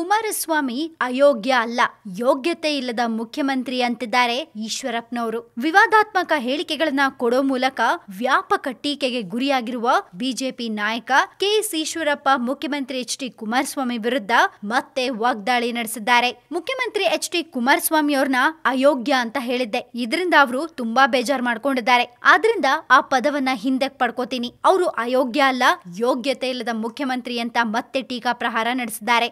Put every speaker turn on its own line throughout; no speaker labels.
ಕುಮಾರಸ್ವಾಮಿ ಅಯೋಗ್ಯ ಅಲ್ಲ, ಯೋಗ್ಯತೆ ಇಲ್ಲದ ಮುಖ್ಯಮಂತ್ರಿ ಅಂತಿದ್ದಾರೆ ಈಶ್ವರಪ್ಪನವರು. ವಿವಾದಾತ್ಮಕ ಹೇಳಿಕೆಗಳನ್ನ ಕೊಡೋ ಮೂಲಕ ವ್ಯಾಪಕ ಟೀಕೆಗೆ ಗುರಿಯಾಗಿರುವ ಬಿಜೆಪಿ ನಾಯಕ ಕೆಎಸ್ ಈಶ್ವರಪ್ಪ ಮುಖ್ಯಮಂತ್ರಿ ಎಚ್ ಡಿ ಕುಮಾರಸ್ವಾಮಿ ವಿರುದ್ಧ ಮತ್ತೆ ವಾಗ್ದಾಳಿ ನಡೆಸಿದ್ದಾರೆ. ಮುಖ್ಯಮಂತ್ರಿ ಎಚ್ ಡಿ ಕುಮಾರಸ್ವಾಮಿ ಅವ್ರನ್ನ ಅಯೋಗ್ಯ ಅಂತ ಹೇಳಿದ್ದೆ. ಇದರಿಂದ ಅವರು ತುಂಬಾ ಬೇಜಾರ್ ಮಾಡ್ಕೊಂಡಿದ್ದಾರೆ. ಆದ್ರಿಂದ ಆ ಪದವನ್ನ ಹಿಂದೆ ಪಡ್ಕೋತೀನಿ. ಅವರು ಅಯೋಗ್ಯ ಅಲ್ಲ, ಯೋಗ್ಯತೆ ಇಲ್ಲದ ಮುಖ್ಯಮಂತ್ರಿ ಅಂತ ಮತ್ತೆ ಟೀಕಾ ಪ್ರಹಾರ ನಡೆಸಿದ್ದಾರೆ.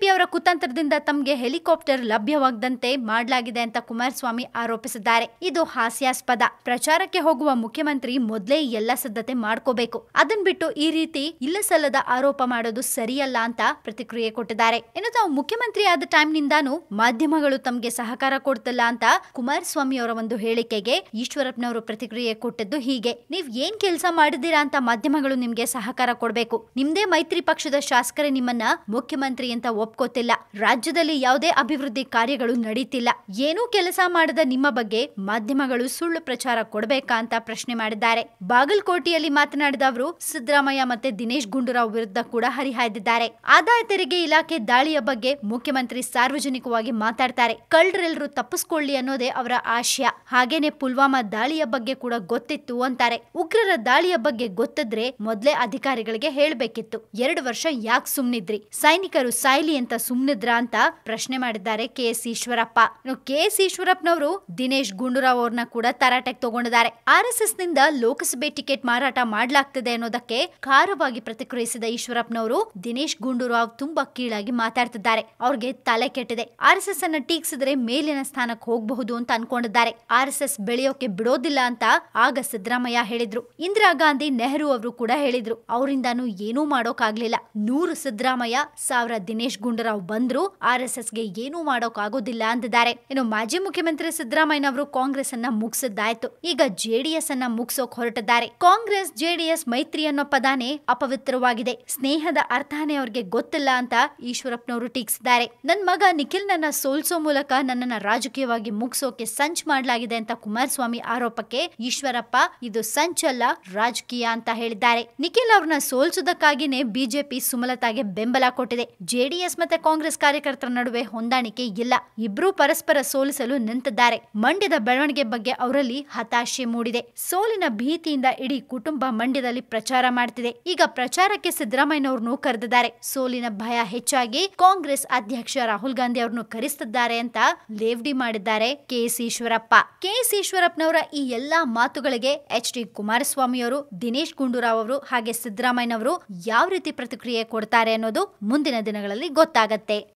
ಬಿಜೆಪಿಯವರ ಕುತಂತ್ರದಿಂದ ತಮಗೆ ಹೆಲಿಕಾಪ್ಟರ್ ಲಭ್ಯವಾಗದಂತೆ ಮಾಡಲಾಗಿದೆ ಅಂತ ಕುಮಾರಸ್ವಾಮಿ ಆರೋಪಿಸಿದ್ದಾರೆ. ಇದು ಹಾಸ್ಯಾಸ್ಪದ. ಪ್ರಚಾರಕ್ಕೆ ಹೋಗುವ ಮುಖ್ಯಮಂತ್ರಿ ಮೊದಲೇ ಎಲ್ಲ ಸಿದ್ಧತೆ ಮಾಡ್ಕೋಬೇಕು. ಅದನ್ ಬಿಟ್ಟು ಈ ರೀತಿ ಇಲ್ಲ ಸಲ್ಲದ ಆರೋಪ ಮಾಡೋದು ಸರಿಯಲ್ಲ ಅಂತ ಪ್ರತಿಕ್ರಿಯೆ ಕೊಟ್ಟಿದ್ದಾರೆ. ಇನ್ನು ತಾವು ಮುಖ್ಯಮಂತ್ರಿ ಆದ ಟೈಮ್ ನಿಂದಾನು ಮಾಧ್ಯಮಗಳು ತಮಗೆ ಸಹಕಾರ ಕೊಡ್ತಿಲ್ಲ ಅಂತ ಕುಮಾರಸ್ವಾಮಿ ಅವರ ಒಂದು ಹೇಳಿಕೆಗೆ ಈಶ್ವರಪ್ಪನವರು ಪ್ರತಿಕ್ರಿಯೆ ಕೊಟ್ಟಿದ್ದು ಹೀಗೆ. ನೀವ್ ಏನ್ ಕೆಲಸ ಮಾಡಿದ್ದೀರಾ ಅಂತ ಮಾಧ್ಯಮಗಳು ನಿಮ್ಗೆ ಸಹಕಾರ ಕೊಡ್ಬೇಕು. ನಿಮ್ದೇ ಮೈತ್ರಿ ಪಕ್ಷದ ಶಾಸಕರೇ ನಿಮ್ಮನ್ನ ಮುಖ್ಯಮಂತ್ರಿ ಅಂತ ಒಪ್ಕೋತಿಲ್ಲ. ರಾಜ್ಯದಲ್ಲಿ ಯಾವುದೇ ಅಭಿವೃದ್ಧಿ ಕಾರ್ಯಗಳು ನಡೀತಿಲ್ಲ. ಏನೂ ಕೆಲಸ ಮಾಡದ ನಿಮ್ಮ ಬಗ್ಗೆ ಮಾಧ್ಯಮಗಳು ಸುಳ್ಳು ಪ್ರಚಾರ ಕೊಡಬೇಕಾ ಅಂತ ಪ್ರಶ್ನೆ ಮಾಡಿದ್ದಾರೆ. ಬಾಗಲಕೋಟೆಯಲ್ಲಿ ಮಾತನಾಡಿದ ಅವರು, ಸಿದ್ದರಾಮಯ್ಯ ಮತ್ತೆ ದಿನೇಶ್ ಗುಂಡೂರಾವ್ ವಿರುದ್ಧ ಕೂಡ ಹರಿಹಾಯ್ದಿದ್ದಾರೆ. ಆದಾಯ ತೆರಿಗೆ ಇಲಾಖೆ ದಾಳಿಯ ಬಗ್ಗೆ ಮುಖ್ಯಮಂತ್ರಿ ಸಾರ್ವಜನಿಕವಾಗಿ ಮಾತಾಡ್ತಾರೆ. ಕಳ್ಳರೆಲ್ಲರೂ ತಪ್ಪಿಸ್ಕೊಳ್ಳಿ ಅನ್ನೋದೇ ಅವರ ಆಶಯ. ಹಾಗೇನೆ ಪುಲ್ವಾಮಾ ದಾಳಿಯ ಬಗ್ಗೆ ಕೂಡ ಗೊತ್ತಿತ್ತು ಅಂತಾರೆ. ಉಗ್ರರ ದಾಳಿಯ ಬಗ್ಗೆ ಗೊತ್ತಿದ್ರೆ ಮೊದ್ಲೇ ಅಧಿಕಾರಿಗಳಿಗೆ ಹೇಳ್ಬೇಕಿತ್ತು. ಎರಡು ವರ್ಷ ಯಾಕೆ ಸುಮ್ನಿದ್ರಿ? ಸೈನಿಕರು ಸಾಯ್ಲಿ ಅಂತ ಸುಮ್ನಿದ್ರ ಅಂತ ಪ್ರಶ್ನೆ ಮಾಡಿದ್ದಾರೆ K S Eshwarappa. K S ಈಶ್ವರಪ್ಪನವರು Dinesh Gundu Rao ಅವ್ರನ್ನ ಕೂಡ ತರಾಟೆಗೆ ತಗೊಂಡಿದ್ದಾರೆ. ಆರ್ ಎಸ್ ಎಸ್ನಿಂದ ಲೋಕಸಭೆ ಟಿಕೆಟ್ ಮಾರಾಟ ಮಾಡ್ಲಾಗ್ತಿದೆ ಅನ್ನೋದಕ್ಕೆ ಖಾರವಾಗಿ ಪ್ರತಿಕ್ರಿಯಿಸಿದ ಈಶ್ವರಪ್ಪನವರು ದಿನೇಶ್ ಗುಂಡೂರಾವ್ ತುಂಬಾ ಕೀಳಾಗಿ ಮಾತಾಡ್ತಿದ್ದಾರೆ. ಅವ್ರಿಗೆ ತಲೆ ಕೆಟ್ಟಿದೆ. ಆರ್ ಎಸ್ ಎಸ್ ಅನ್ನ ಟೀಕ್ಸಿದ್ರೆ ಮೇಲಿನ ಸ್ಥಾನಕ್ಕೆ ಹೋಗಬಹುದು ಅಂತ ಅನ್ಕೊಂಡಿದ್ದಾರೆ. ಆರ್ ಎಸ್ ಎಸ್ ಬೆಳೆಯೋಕೆ ಬಿಡೋದಿಲ್ಲ ಅಂತ ಆಗ ಸಿದ್ದರಾಮಯ್ಯ ಹೇಳಿದ್ರು. ಇಂದಿರಾ ಗಾಂಧಿ ನೆಹರು ಅವರು ಕೂಡ ಹೇಳಿದ್ರು. ಅವರಿಂದಾನು ಏನೂ ಮಾಡೋಕಾಗ್ಲಿಲ್ಲ. ನೂರು ಸಿದ್ದರಾಮಯ್ಯ, ಸಾವಿರ ದಿನೇಶ್ ಗುಂಡೂರಾವ್ ಬಂದ್ರು, ಆರ್ ಎಸ್ ಎಸ್ಗೆ ಏನೂ ಮಾಡೋಕ್ ಆಗೋದಿಲ್ಲ ಅಂದಿದ್ದಾರೆ. ಇನ್ನು ಮಾಜಿ ಮುಖ್ಯಮಂತ್ರಿ ಸಿದ್ದರಾಮಯ್ಯ ಅವರು ಕಾಂಗ್ರೆಸ್ ಅನ್ನ ಮುಗಿಸಿದ್ದಾಯ್ತು. ಈಗ ಜೆಡಿಎಸ್ ಅನ್ನ ಮುಗಿಸೋಕ್ ಹೊರಟಿದ್ದಾರೆ. ಕಾಂಗ್ರೆಸ್ ಜೆಡಿಎಸ್ ಮೈತ್ರಿ ಅನ್ನೋ ಪದಾನೇ ಅಪವಿತ್ರವಾಗಿದೆ. ಸ್ನೇಹದ ಅರ್ಥನೇ ಅವ್ರಿಗೆ ಗೊತ್ತಿಲ್ಲ ಅಂತ ಈಶ್ವರಪ್ಪನವರು ಟೀಕಿಸಿದ್ದಾರೆ. ನನ್ ಮಗ ನಿಖಿಲ್ ನನ್ನ ಸೋಲ್ಸೋ ಮೂಲಕ ನನ್ನನ್ನ ರಾಜಕೀಯವಾಗಿ ಮುಗಿಸೋಕೆ ಸಂಚ್ ಮಾಡಲಾಗಿದೆ ಅಂತ ಕುಮಾರಸ್ವಾಮಿ ಆರೋಪಕ್ಕೆ ಈಶ್ವರಪ್ಪ ಇದು ಸಂಚಲ್ಲ ರಾಜಕೀಯ ಅಂತ ಹೇಳಿದ್ದಾರೆ. ನಿಖಿಲ್ ಅವ್ರನ್ನ ಸೋಲ್ಸೋದಕ್ಕಾಗಿನೇ ಬಿಜೆಪಿ ಸುಮಲತಾಗೆ ಬೆಂಬಲ ಕೊಟ್ಟಿದೆ. ಜೆಡಿಎಸ್ ಮತ್ತೆ ಕಾಂಗ್ರೆಸ್ ಕಾರ್ಯಕರ್ತರ ನಡುವೆ ಹೊಂದಾಣಿಕೆ ಇಲ್ಲ. ಇಬ್ರು ಪರಸ್ಪರ ಸೋಲಿಸಲು ನಿಂತಿದ್ದಾರೆ. ಮಂಡ್ಯದ ಬೆಳವಣಿಗೆ ಬಗ್ಗೆ ಅವರಲ್ಲಿ ಹತಾಶೆ ಮೂಡಿದೆ. ಸೋಲಿನ ಭೀತಿಯಿಂದ ಇಡೀ ಕುಟುಂಬ ಮಂಡ್ಯದಲ್ಲಿ ಪ್ರಚಾರ ಮಾಡ್ತಿದೆ. ಈಗ ಪ್ರಚಾರಕ್ಕೆ ಸಿದ್ದರಾಮಯ್ಯನವ್ರನ್ನು ಕರೆದಿದ್ದಾರೆ. ಸೋಲಿನ ಭಯ ಹೆಚ್ಚಾಗಿ ಕಾಂಗ್ರೆಸ್ ಅಧ್ಯಕ್ಷ ರಾಹುಲ್ ಗಾಂಧಿ ಅವರನ್ನು ಕರೆಸ್ತಿದ್ದಾರೆ ಅಂತ ಲೇವಡಿ ಮಾಡಿದ್ದಾರೆ ಕೆಎಸ್ ಈಶ್ವರಪ್ಪ ಕೆಎಸ್ ಈಶ್ವರಪ್ಪನವರ ಈ ಎಲ್ಲಾ ಮಾತುಗಳಿಗೆ ಎಚ್ ಡಿ ಕುಮಾರಸ್ವಾಮಿ ಅವರು, ದಿನೇಶ್ ಗುಂಡೂರಾವ್ ಅವರು ಹಾಗೆ ಸಿದ್ದರಾಮಯ್ಯನವರು ಯಾವ ರೀತಿ ಪ್ರತಿಕ್ರಿಯೆ ಕೊಡ್ತಾರೆ ಅನ್ನೋದು ಮುಂದಿನ ದಿನಗಳಲ್ಲಿ ಗೊತ್ತಾಗತ್ತೆ